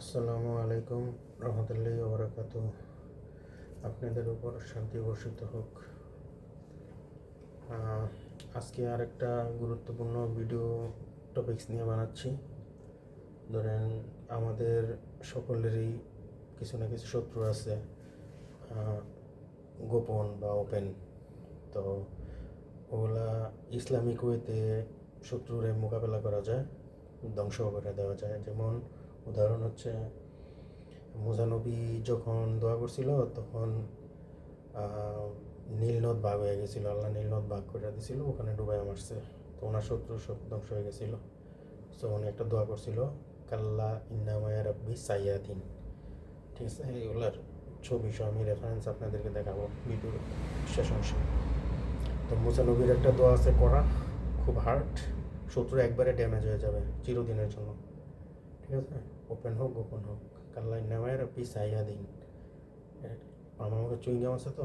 আসসালামু আলাইকুম রহমতুল্লাহ ওবরাকাত আপনাদের উপর শান্তি বর্ষিত হোক। আজকে আরেকটা গুরুত্বপূর্ণ ভিডিও টপিকস নিয়ে বানাচ্ছি। ধরেন আমাদের সকলেরই কিছু না কিছু শত্রু আছে গোপন বা ওপেন তো ওগুলা ইসলামিক ওয়েতে শত্রুরে মোকাবেলা করা যায়, ধ্বংস করে দেওয়া যায়। যেমন উদাহরণ হচ্ছে মুজানবী যখন দোয়া করছিল, তখন নীলনদ বাঘ হয়ে গেছিল, আল্লাহ নীলনদ বাঘ করে দিছিল, ওখানে ডুবাই মারছে। তো ওনার শত্রু সব ধ্বংস হয়ে গেছিল। সো উনি একটা দোয়া করছিল, কাল্লা ইন্নামায়া রাব্বি সাইয়াদিন ঠিক আছে এগুলার ছবি সহ আমি রেফারেন্স আপনাদেরকে দেখাবো ভিডিওর শেষ অংশে। তো মুসানবীর একটা দোয়া আছে, করা খুব হার্ড শত্রু একবারে ড্যামেজ হয়ে যাবে চিরদিনের জন্য। ঠিক আছে ওপেন হোক গোপন হোক কাল্লাই নামায়ের পি সাইয়া দিন আমার মুখে চুইংগাম আছে তো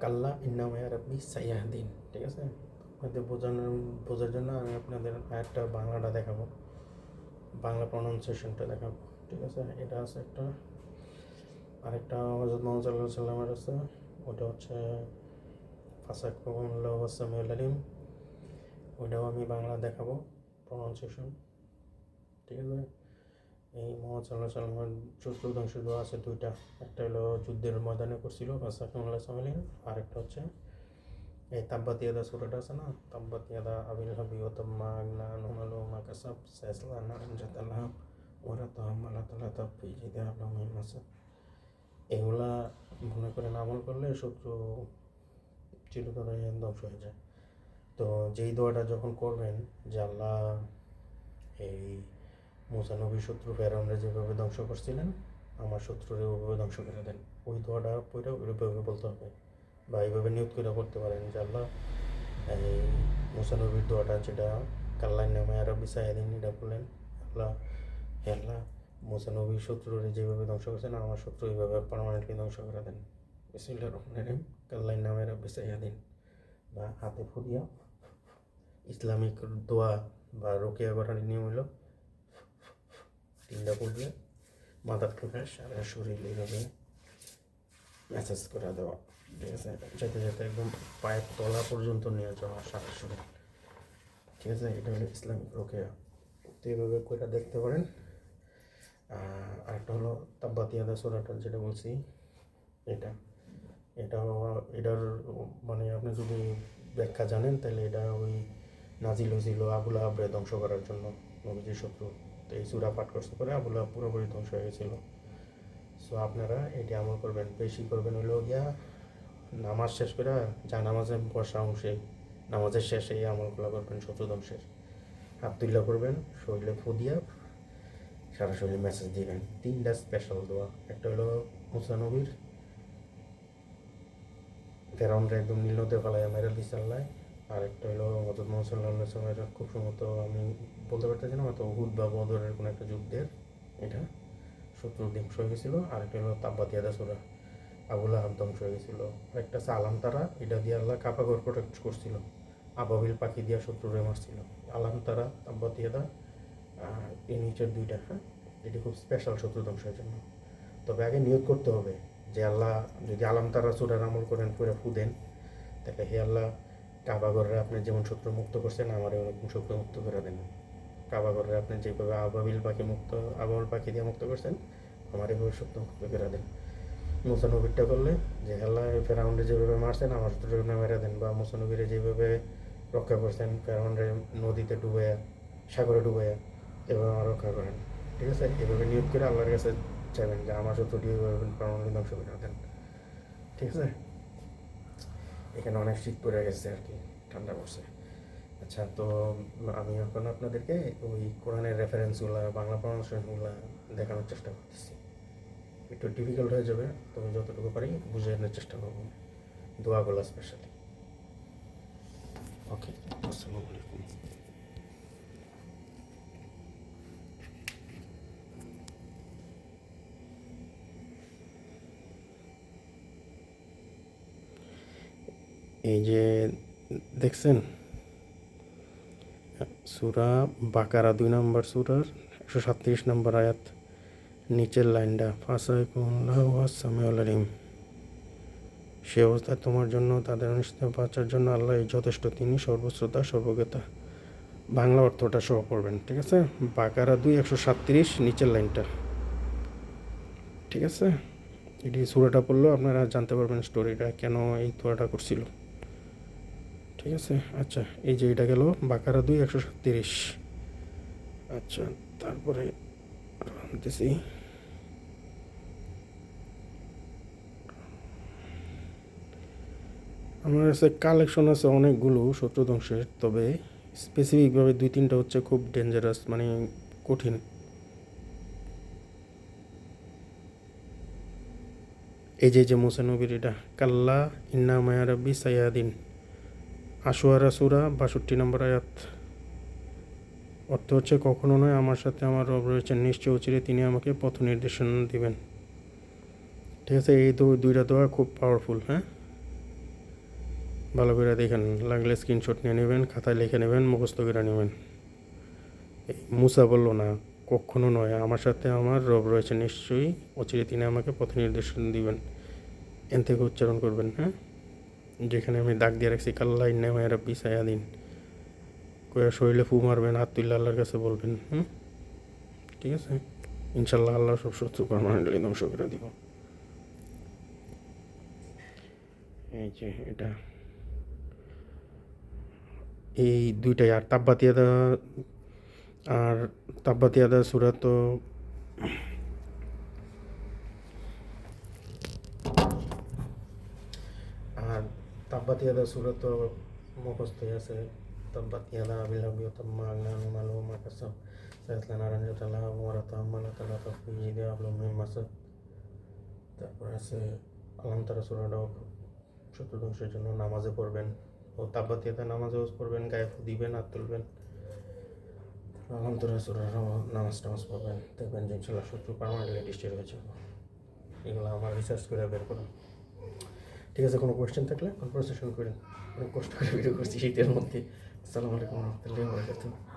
কাল্লা ইন্নামায়া রাব্বি সাইয়া দিন ঠিক আছে আপনাদের বোঝানোর বোঝার জন্য আমি আপনাদের একটা বাংলাটা দেখাবো বাংলা প্রনাউন্সিয়েশনটা দেখাবো ঠিক আছে এটা আছে একটা আরেকটা হজরত মোহাম্মদ সাল্লাহ সাল্লামের আছে ওটা হচ্ছে ফাসাক সামিউল আলিম ওইটাও আমি বাংলা দেখাবো প্রনাউন্সিয়েশন ঠিক আছে? এই মোহাম্মদ সাল্লাহ সাল্লামের চতুর্দংশ দোয়া আছে দুইটা। একটা হলো যুদ্ধের ময়দানে করছিল সামিলিন আরেকটা হচ্ছে এই তাব্বাত সুরাটা আছে না? তাব্বাত ইয়াদা আবিল হাবি ও তাম্মা নুমালু মা ওরা তো এগুলা মনে করেন আমল করলে শত্রু চিরতরে ধ্বংস হয়ে যায়। তো যেই দোয়াটা যখন করবেন, যে আল্লাহ এই মুসানবী শত্রু ফেরাউনরা যেভাবে ধ্বংস করছিলেন, আমার শত্রুরে ওইভাবে ধ্বংস করে দেন। ওই দোয়াটা পড়ে ওইভাবে বলতে হবে বা এইভাবে নিয়োগ করে করতে পারেন যে আল্লাহ এই মুসানবীর দোয়াটা যেটা কাল্লার নামে আরও বিসাইদিন এটা বললেন, আল্লাহ হে আল্লাহ মুসানবীর শত্রুরে যেভাবে ধ্বংস করছেন, আমার শত্রু এইভাবে পারমানেন্টলি ধ্বংস করে দেন। বিসমিল্লাহির রহমানির রহিম কাল্লার নামে আরও বিসাইদিন বা হাতে ফুদিয়া ইসলামিক দোয়া বা রোকেয়া করার নিয়ম হলো তিনটা পড়বে, মাথার ঠোঁটে সারা শরীর এইভাবে ম্যাসেজ করে দেওয়া, ঠিক আছে? যেতে যেতে একদম পায়ের তলা পর্যন্ত নিয়ে যাওয়া সারা শরীর, ঠিক আছে? এটা হলো ইসলামিক রোকেয়া। তো এইভাবে কইটা দেখতে পারেন। আর আরেকটা হলো তাব্বাতিয়াদা সোরাটা যেটা বলছি, এটা। এটা এটার মানে আপনি যদি ব্যাখ্যা জানেন, তাহলে এটা ওই নাজিল হয়েছিল আবুলা আবরে ধ্বংস করার জন্য নবীজির শত্রু। তো এই সুরা পাঠ করতে করে আবুলা পুরোপুরি ধ্বংস হয়ে গেছিল। সো আপনারা এটি আমল করবেন, বেশি করবেন হলো গিয়া নামাজ শেষ করে যা নামাজে বসা অংশে, নামাজের শেষে এই আমলগুলো করবেন শত্রু ধ্বংসের হাত তুল্লা করবেন শরীরে ফু দিয়া সারা শরীরে মেসেজ দিবেন তিনটা স্পেশাল দোয়া। একটা হলো মুসানবীর ফেরাউনরা একদম নীলতে ফেলায় মেরে দিচ্ছে আর একটা হলো হজরত মোহাম্মদ সাল্লাহ সাল্লামের খুব সম্ভবত আমি বলতে পারতেছি না, হয়তো হুদ বা বদরের কোনো একটা যুদ্ধের এটা শত্রু ধ্বংস হয়ে গেছিল। আর একটা হলো তাব্বাতিয়াদা সুরা, আবুল আহাব ধ্বংস হয়ে গেছিল। একটা আলাম তারা, এটা দিয়ে আল্লাহ কাপাগর প্রোটেক্ট করছিল। আবাবিল পাখি দিয়ে শত্রুরে মারছিল। আলাম তারা তাব্বাতিয়াদা আর এই নিচের দুইটা হ্যাঁ? এটি খুব স্পেশাল শত্রু ধ্বংসের জন্য। তবে আগে নিয়োগ করতে হবে যে আল্লাহ যদি আলাম তারা সুরার আমল করেন, পুরো ফুদেন তাহলে হে আল্লাহ কাবাগরে আপনি যেমন শত্রু মুক্ত করছেন আমার ওরকম শত্রু মুক্ত করে দেন। কাবাগরে আপনি যেভাবে আবাবিল পাখি মুক্ত, আবাবিল পাখি দিয়ে মুক্ত করছেন আমার এভাবে শত্রু মুক্ত করে দেন। মুসানবিরটা করলে যে আল্লাহ ফেরাউন্ডে যেভাবে মারছেন, আমার শত্রুর মেরে দেন বা মুসানবিরে যেভাবে রক্ষা করছেন ফেরাউন্ডে নদীতে ডুবে সাগরে ডুবে এভাবে আমার রক্ষা করেন। ঠিক আছে? এভাবে নিয়োগ করে আল্লাহর কাছে চাইবেন যে আমার শত্রুটি এভাবে পারমানেন্টলি ধ্বংস করে দেন। ঠিক আছে? এখানে অনেক শীত পড়ে গেছে আর কি, ঠান্ডা পড়ছে। আচ্ছা তো আমি এখন আপনাদেরকে ওই কোরআনের রেফারেন্সগুলো বাংলা প্রনাউন্সেশনগুলো দেখানোর চেষ্টা করতেছি। একটু ডিফিকাল্ট হয়ে যাবে তবে যতটুকু পারি বুঝে আনার চেষ্টা করব। দোয়াগুলো স্পেশালি ওকে আসসালামু আলাইকুম। এই যে দেখছেন? সুরা বাকারা দুই নম্বর সুরার একশো সাতত্রিশ নম্বর আয়াত, নিচের লাইনটা ফাসাইকুল্লাহিম সে অবস্থায় তোমার জন্য, তাদের অনিষ্ট বাঁচার জন্য আল্লাহ যথেষ্ট, তিনি সর্বশ্রোতা, সর্বজ্ঞতা। বাংলা অর্থটা সহ পড়বেন ঠিক আছে? বাকারা দুই, একশো সাতত্রিশ, নিচের লাইনটা। ঠিক আছে? এটি সুরাটা পড়লেও আপনারা জানতে পারবেন স্টোরিটা কেন এই তোয়াটা করছিল। ঠিক আছে? আচ্ছা এই যে এটা গেল বাকারা দুই, একশো সাতত্রিশ। আচ্ছা তারপরে আনতেছি আমার কাছে কালেকশন আছে অনেকগুলো শত্রুধ্বংসের, তবে স্পেসিফিকভাবে দুই, তিনটা হচ্ছে খুব ডেঞ্জারাস মানে কঠিন। এই যে যে মুসানবির এটা, কাল্লা ইন্না মায়ারব্বি সাইয়াদিন। আশুয়ারা সুরা, বাষট্টি নম্বর আয়াত। অর্থ হচ্ছে, কখনো নয় আমার সাথে আমার রব রয়েছেন, নিশ্চয় উচিরে তিনি আমাকে পথ নির্দেশনা দিবেন। ঠিক আছে, এই দুইটা দোয়া খুব পাওয়ারফুল হ্যাঁ? ভালো করে দেখেন, লাগলে স্ক্রিনশট নিয়ে নেবেন, খাতায় লিখে নেবেন, মুখস্থ করে নেবেন। মুসা বলল না, কখনো নয়, আমার সাথে আমার রব রয়েছে নিশ্চয়ই অচিরে তিনি আমাকে পথ নির্দেশন দিবেন। এন থেকে উচ্চারণ করবেন হ্যাঁ? যেখানে আমি দাগ দিয়ে রাখছি কাল্লা ইন্না মায়েরা পিসায়া দিন। কয়া শরীরে ফু মারবেন, হাত আল্লাহর কাছে বলবেন, হুম? ঠিক আছে? ইনশাল্লাহ আল্লাহ সব শত্রু পারমানেন্টলি ধ্বংস করে দিব। এই যে এটা। এই দুইটাই, আর তাব্বাতিয়াদা আর তাব্বাতিয়াদা সুরা তো আর তাব্বাতিয়াদা সুরা তো মুখস্থই আছে তাব্বাতিয়াদা আবিলাবিও তাম্মা আগ্নানু মালু মাকাসাম সাইসলা নারায়ণ তালা ওরা তাম্মালা তালা তফি জিদে আবলু মিমাসা তারপর আছে আলম তারা সুরাটাও শত্রুধ্বংসের জন্য নামাজে পড়বেন ও তাব্বাতিয়াতে নামাজেও পড়বেন গায়ে দিবেন আর তুলবেন আলহামদুলিল্লাহ সুরারও নামাজ টামাজ পড়বেন দেখবেন যে ইনশাল্লাহ শত্রু পারমানেন্টলি ডিস্ট্রিক্ট হয়েছে এগুলো আমার রিসার্চ করে বের করুন ঠিক আছে, কোনো কোয়েশ্চেন থাকলে কনভারসেশন করেন। অনেক কষ্ট করে ভিডিও করছি, শীতের মধ্যে। আসসালামু আলাইকুম রহমতুল্লাহ